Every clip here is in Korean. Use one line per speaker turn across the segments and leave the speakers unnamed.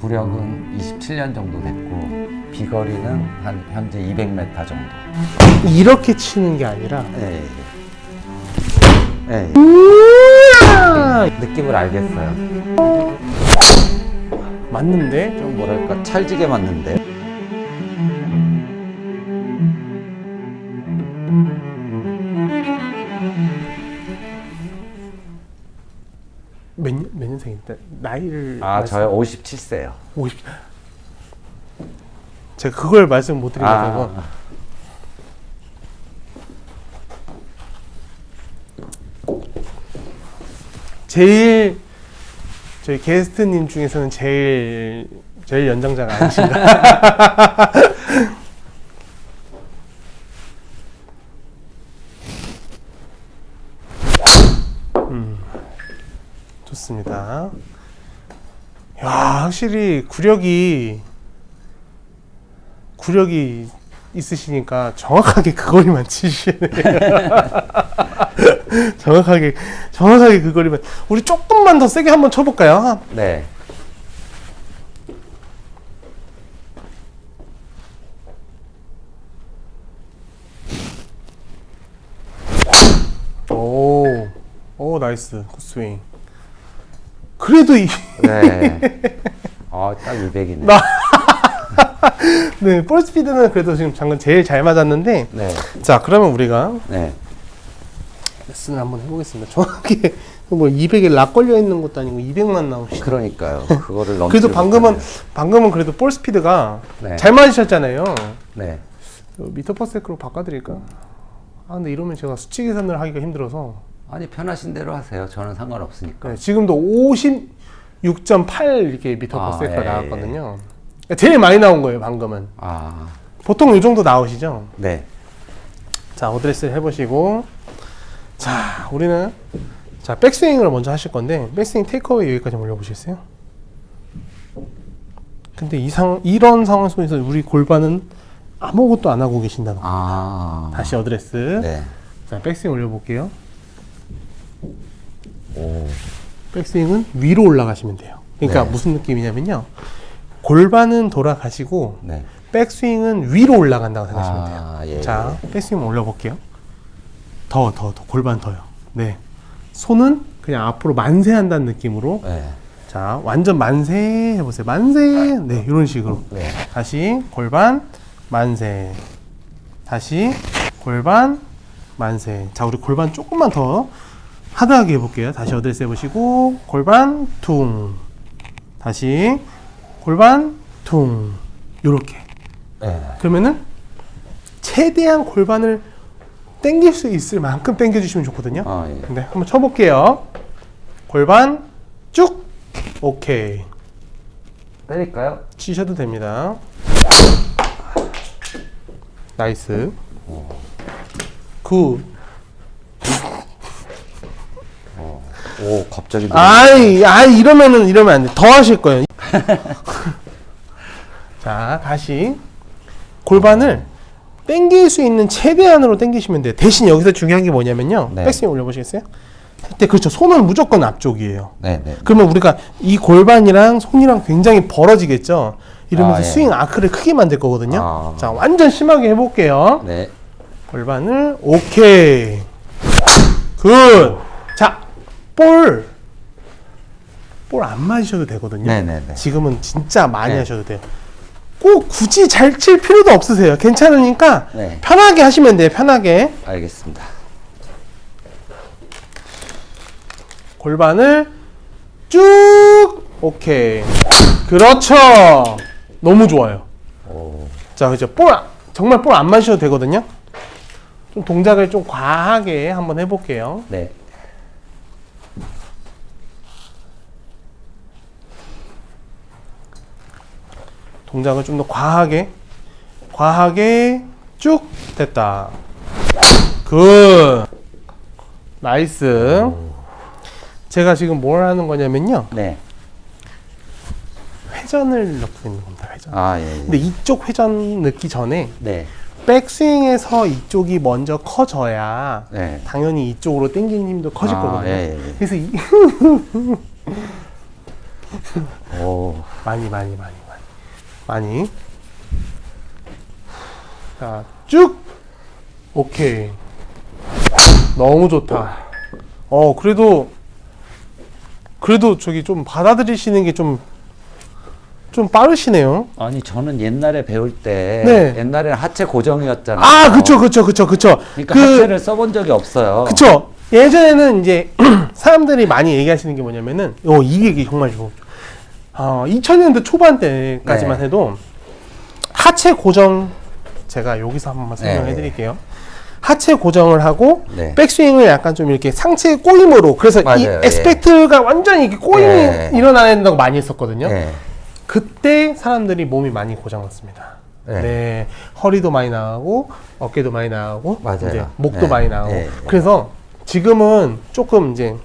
구력은 27년 정도 됐고 비거리는 한 현재 200m 정도.
이렇게 치는 게 아니라
예. 예.
아,
느낌을 알겠어요.
맞는데
좀 뭐랄까 찰지게 맞는데.
몇, 년- 몇 년생인데 나이를
아,
말씀-
저요? 57세요.
50 제가 그걸 말씀 못 드리려고.
아,
제일 저희 게스트님 중에서는 제일 제일 연장자가 아니신가? 음, 좋습니다 야 확실히 구력이 구력이 있으시니까 정확하게 그 거리만 치시네요 정확하게 정확하게 그 거리만 우리 조금만 더 세게 한번 쳐볼까요?
네.
오, 오 나이스 굿스윙. 그래도 이,
네. 아, 딱 200이네.
나- 네, 볼 스피드는 그래도 지금 장군 제일 잘 맞았는데,
네.
자 그러면 우리가
네.
레슨을 한번 해보겠습니다. 정확하게 뭐 200에 락 걸려 있는 것도 아니고 200만 나오시.
그러니까요. 그거를 넘지
그래도 방금은. 방금은 그래도 볼 스피드가
네.
잘 맞으셨잖아요.
네.
미터 퍼 세크로 바꿔드릴까? 아 근데 이러면 제가 수치 계산을 하기가 힘들어서
아니 편하신 대로 하세요. 저는 상관없으니까.
네, 지금도 56.8 이렇게 미터 퍼
아,
세크가
예,
나왔거든요. 제일 많이 나온 거예요 방금은.
아,
보통 이 정도 나오시죠?
네.
자 어드레스 해보시고 자 우리는 자 백스윙을 먼저 하실 건데 백스윙 테이크어웨이 여기까지 올려보시겠어요? 근데 이 상, 이런 상황 속에서 우리 골반은 아무것도 안 하고 계신다는 거
아.
다시 어드레스
네.
자 백스윙 올려볼게요
오.
백스윙은 위로 올라가시면 돼요 그러니까
네.
무슨 느낌이냐면요 골반은 돌아가시고
네.
백스윙은 위로 올라간다고 생각하시면 돼요
아, 예.
자, 백스윙 올려볼게요. 더, 더, 더. 골반 더요. 네. 손은 그냥 앞으로 만세한다는 느낌으로.
네.
자, 완전 만세 해보세요. 만세. 네, 이런 식으로.
네.
다시 골반 만세. 다시 골반 만세. 자, 우리 골반 조금만 더 하드하게 해볼게요. 다시 어드레스 해보시고 골반 퉁. 다시 골반 퉁. 요렇게.
네.
그러면은 최대한 골반을 당길 수 있을 만큼 당겨주시면 좋거든요.
아, 예.
네, 한번 쳐볼게요. 골반 쭉. 오케이.
때릴까요?
치셔도 됩니다. 나이스. 굿.
오, 갑자기.
아이, 아이, 이러면은, 이러면 안 돼. 더 하실 거예요. 자, 다시. 골반을 당길 수 있는 최대한으로 당기시면 돼요. 대신 여기서 중요한 게 뭐냐면요.
네.
백스윙 올려보시겠어요? 그때 그렇죠. 손은 무조건 앞쪽이에요.
네, 네.
그러면 우리가 이 골반이랑 손이랑 굉장히 벌어지겠죠. 이러면서
아, 예.
스윙 아크를 크게 만들 거거든요.
아.
자, 완전 심하게 해볼게요.
네.
골반을 오케이. 굿. 자, 볼. 볼 안 맞으셔도 되거든요.
네, 네, 네.
지금은 진짜 많이
네.
하셔도 돼요. 꼭 굳이 잘 칠 필요도 없으세요. 괜찮으니까
네.
편하게 하시면 돼요. 편하게.
알겠습니다.
골반을 쭉 오케이. 그렇죠. 너무 좋아요.
오.
자, 그죠. 볼 안- 정말 볼안 맞으셔도 되거든요. 좀 동작을 좀 과하게 한번 해볼게요.
네.
동작을 좀 더 과하게 과하게 쭉 됐다 굿 나이스 제가 지금 뭘 하는 거냐면요
네.
회전을 넣고 있는 겁니다 회전
아, 예. 예.
근데 이쪽 회전 넣기 전에
네.
백스윙에서 이쪽이 먼저 커져야
네.
당연히 이쪽으로 당기는 힘도 커질
아,
거거든요
예, 예, 예.
그래서 이,
오.
많이 많이 많이 많이. 많이 자 쭉. 오케이. 너무 좋다. 어 그래도 그래도 저기 좀 받아들이시는 게 좀 좀 빠르시네요.
아니 저는 옛날에 배울 때
네.
옛날에는 하체 고정이었잖아요.
아 그쵸 그쵸 그쵸 그쵸.
그러니까
그
하체를 써본 적이 없어요.
그쵸. 예전에는 이제 사람들이 많이 얘기하시는 게 뭐냐면은 어, 이 얘기 정말 좋아 어, 2000년대 초반 때까지만
네.
해도 하체 고정 제가 여기서 한 번만 설명해
네.
드릴게요 하체 고정을 하고
네.
백스윙을 약간 좀 이렇게 상체 꼬임으로 그래서 이
맞아요, 예.
완전히 이렇게 꼬임이
예.
일어나야 된다고 많이 했었거든요
네.
그때 사람들이 몸이 많이 고장났습니다.
네.
네. 허리도 많이 나가고 어깨도 많이 나가고
맞아요.
이제 목도
네.
많이 나가고
네.
그래서 지금은 조금 이제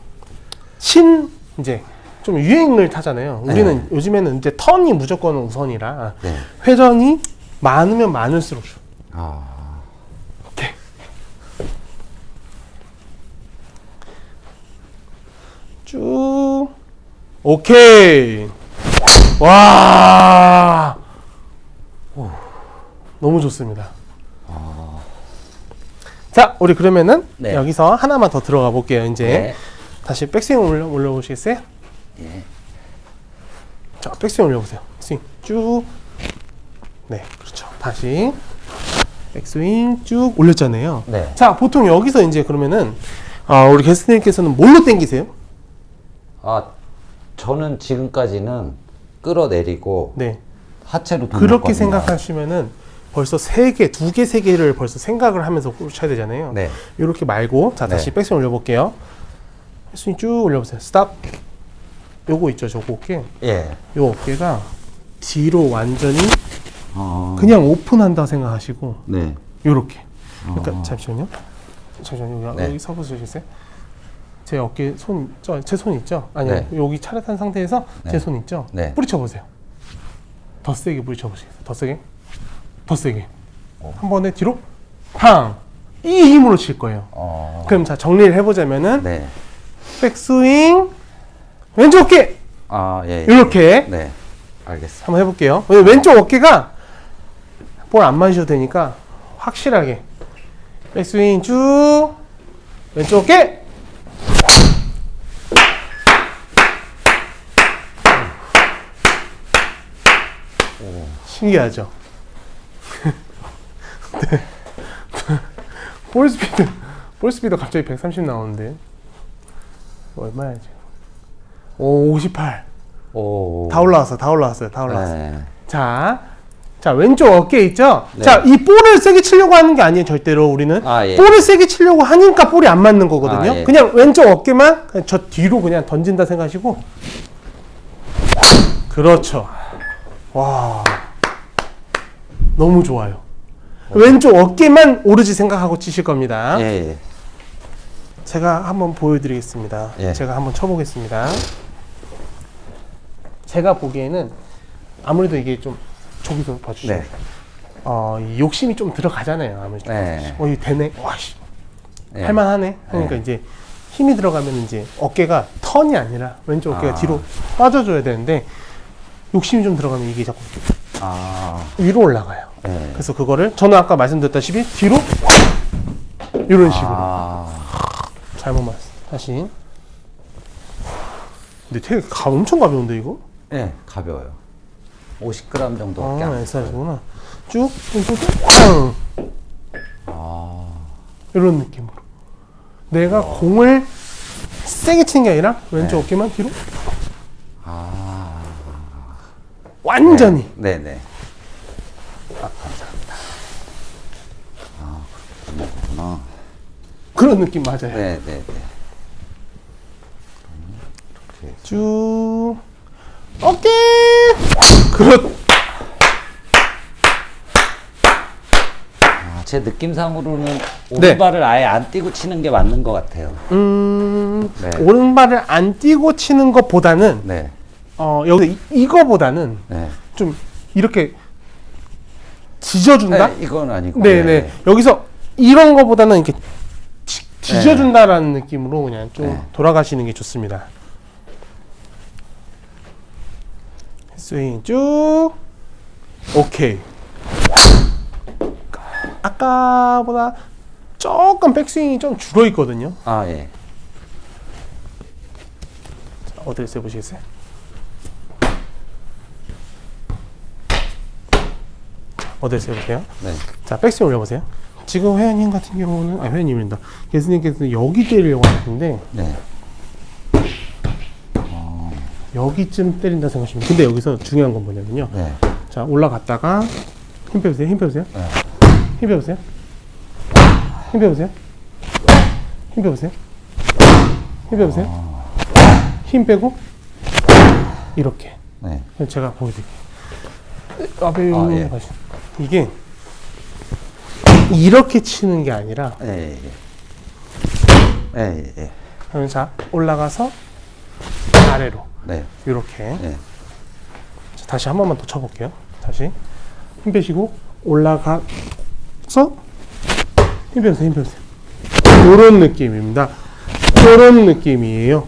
신 이제 좀 유행을 타잖아요. 우리는 요즘에는 이제 턴이 무조건 우선이라
네.
회전이 많으면 많을수록 좋아.
아.
오케이. 쭉. 오케이. 와. 오, 너무 좋습니다. 자, 우리 그러면은
네.
여기서 하나만 더 들어가 볼게요. 이제
네.
다시 백스윙 올려 올려보시겠어요?
예.
자, 백스윙 올려보세요. 스윙 쭉. 네, 그렇죠. 다시 백스윙 쭉 올렸잖아요.
네.
자, 보통 여기서 이제 그러면은 아, 우리 게스트님께서는 뭘로 당기세요?
아 저는 지금까지는 끌어내리고
네.
하체로
그렇게
돌렸거든요.
생각하시면은 벌써 세 개, 두 개, 세 개를 벌써 생각을 하면서 골 쳐야 되잖아요.
네.
이렇게 말고 자 다시
네.
백스윙 올려볼게요. 백스윙 쭉 올려보세요. 스탑. 요거 있죠, 저거 어깨.
예.
요 어깨가 뒤로 완전히
어.
그냥 오픈한다 생각하시고
네.
요렇게. 그러니까
어.
잠시만요. 잠시만요. 여기,
네.
여기 서보시겠어요? 제 어깨 손, 제손 있죠? 아니요.
네.
여기 차렷한 상태에서 제
네.
손 있죠?
네.
뿌리쳐 보세요. 더 세게 뿌리쳐 보시겠어요? 더 세게? 더 세게.
어.
한 번에 뒤로 팡! 이 힘으로 칠 거예요.
어.
그럼 자 정리를 해 보자면은
네.
백스윙 왼쪽 어깨
아 예. 예.
이렇게
네. 알겠습니다.
한번 해볼게요. 왜냐면 왼쪽 어깨가 볼 안 맞으셔도 되니까 확실하게 백스윙 쭉 왼쪽 어깨 신기하죠? 네. 볼 스피드 볼 스피드 갑자기 130 나오는데 얼마야 지금? 오 58.
오.
다 올라왔어, 다 올라왔어요, 다 올라왔어 요.
네.
자, 자 왼쪽 어깨 있죠?
네.
자, 이 볼을 세게 치려고 하는 게 아니에요, 절대로 우리는.
아, 예.
볼을 세게 치려고 하니까 볼이 안 맞는 거거든요.
아, 예.
그냥 왼쪽 어깨만 그냥 저 뒤로 그냥 던진다 생각하시고. 그렇죠. 와, 너무 좋아요. 왼쪽 어깨만 오르지 생각하고 치실 겁니다.
예. 예.
제가 한번 보여드리겠습니다.
예.
제가 한번 쳐보겠습니다. 제가 보기에는 아무래도 이게 좀 저기서 봐주시죠.
네.
어, 이 욕심이 좀 들어가잖아요. 아무래도.
네.
어, 이 되네. 와씨.
예.
할만하네. 그러니까
네.
이제 힘이 들어가면 이제 어깨가 턴이 아니라 왼쪽 어깨가
아.
뒤로 빠져줘야 되는데 욕심이 좀 들어가면 이게 자꾸
아.
위로 올라가요.
네.
그래서 그거를 저는 아까 말씀드렸다시피 뒤로 이런 식으로.
아.
잘못 맞았어. 다시. 근데 되게 가, 엄청 가벼운데 이거?
예. 가벼워요. 50g 정도밖에
아,
안.
SR구나. 쭉, 쭉, 쭉, 팡!
아.
이런 느낌으로. 내가 공을 세게 치는 게 아니라 왼쪽
네.
어깨만 뒤로
아.
완전히.
네, 네. 아, 감사합니다. 아, 그렇구나.
그런 느낌 맞아요.
네, 네, 네. 이
어깨! 그렇,
아, 제 느낌상으로는
네.
오른발을 아예 안 띄고 치는 게 맞는 것 같아요.
음,
네.
오른발을 안 띄고 치는 것보다는,
네,
어, 여기 이- 이거보다는
네.
좀 이렇게 지져준다?
네, 이건 아니고.
네네. 여기서 이런 거보다는 이렇게 지- 지져준다라는 느낌으로 그냥 좀
네.
돌아가시는 게 좋습니다. 스윙 쭉. 오케이. 아까보다 조금 백스윙이 좀 줄어 있거든요.
아 예.
자, 어드레스 해보시겠어요? 어드레스 해보세요.
네.
자, 백스윙 올려보세요. 지금 회원님 같은 경우는, 아, 회원님입니다. 예수님께서는 여기 때리려고 하시는데,
네.
여기쯤 때린다 생각하시면 근데 여기서 중요한 건 뭐냐면요.
네.
자, 올라갔다가, 힘 빼보세요, 힘 빼보세요.
네.
힘 빼보세요. 힘 빼보세요. 힘 빼보세요. 힘 빼보세요. 힘 빼고, 이렇게.
네.
제가 보여드릴게요. 앞에
아, 예.
이게 이렇게 치는 게 아니라
예. 예. 예. 예. 예.
그러면 자 올라가서 아래로
네.
이렇게
네.
자, 다시 한 번만 더 쳐볼게요. 다시 힘 빼시고 올라가서 힘 빼세요, 힘 빼세요. 이런 느낌입니다. 이런 느낌이에요.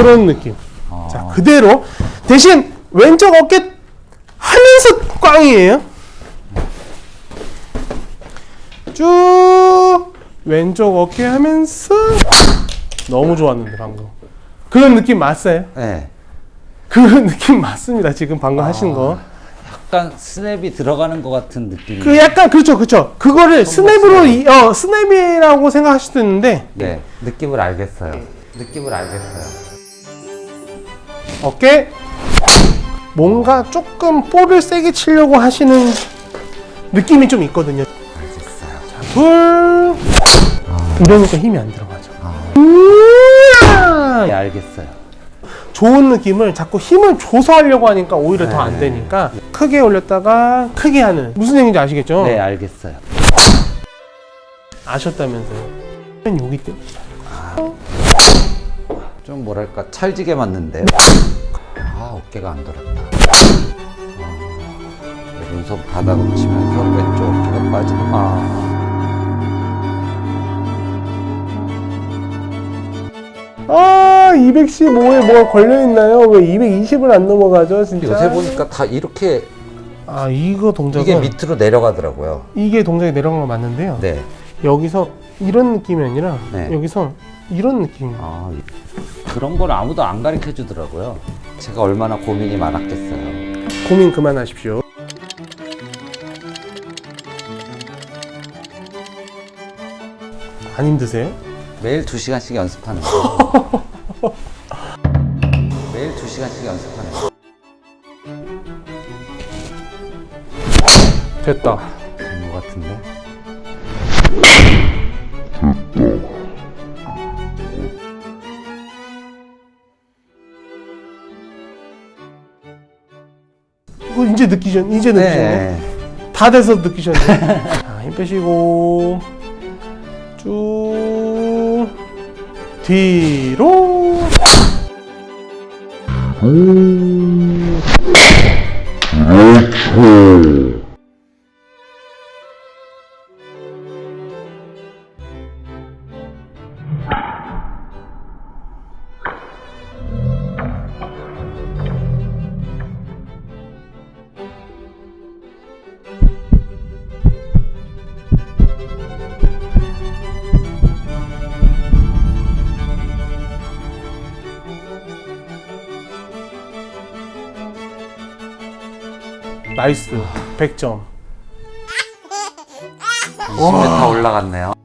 이런 느낌.
아.
자 그대로 대신 왼쪽 어깨 하면서 꽝이에요. 쭉 왼쪽 어깨 하면서 너무 좋았는데 방금 그런 느낌 맞어요?
네.
그런 느낌 맞습니다. 지금 방금 하신 거.
약간 스냅이 들어가는 것 같은 느낌이.
그 약간 그렇죠, 그렇죠. 그거를 스냅으로 이, 어 스냅이라고 생각하실 수도 있는데
네. 느낌을 알겠어요. 느낌을 알겠어요.
어깨 뭔가 조금 볼을 세게 치려고 하시는 느낌이 좀 있거든요.
알겠어요.
둘 이러니까 힘이 안 들어가죠.
아.
우와!
네, 알겠어요.
좋은 느낌을 자꾸 힘을 줘서 하려고 하니까 오히려 더 안 되니까 크게 올렸다가 크게 하는 무슨 얘기인지 아시겠죠?
네, 알겠어요.
아셨다면서요? 여기 때
좀 뭐랄까 찰지게 맞는데요. 아 어깨가 안 돌았다. 아, 오른손 바닥으로 치면서 왼쪽 어깨가 빠지는. 아
아 215에 뭐가 걸려있나요? 왜 220을 안 넘어가죠 진짜?
요새 보니까 다 이렇게
아 이거 동작은
이게 밑으로 내려가더라고요.
이게 동작이 내려간 거 맞는데요
네.
여기서 이런 느낌이 아니라
네.
여기서 이런 느낌
아 그런 걸 아무도 안 가르쳐 주더라고요. 제가 얼마나 고민이 많았겠어요.
고민 그만하십시오 안 힘드세요?
매일 두 시간씩 연습하는 거.
됐다.
된것 같은데.
이거 이제 느끼셨 이제 느끼셨네?
네.
다 돼서 느끼셨네. 자, 힘 빼시고. 쭉. 뒤로 나이스. 100점.
10m 올라갔네요.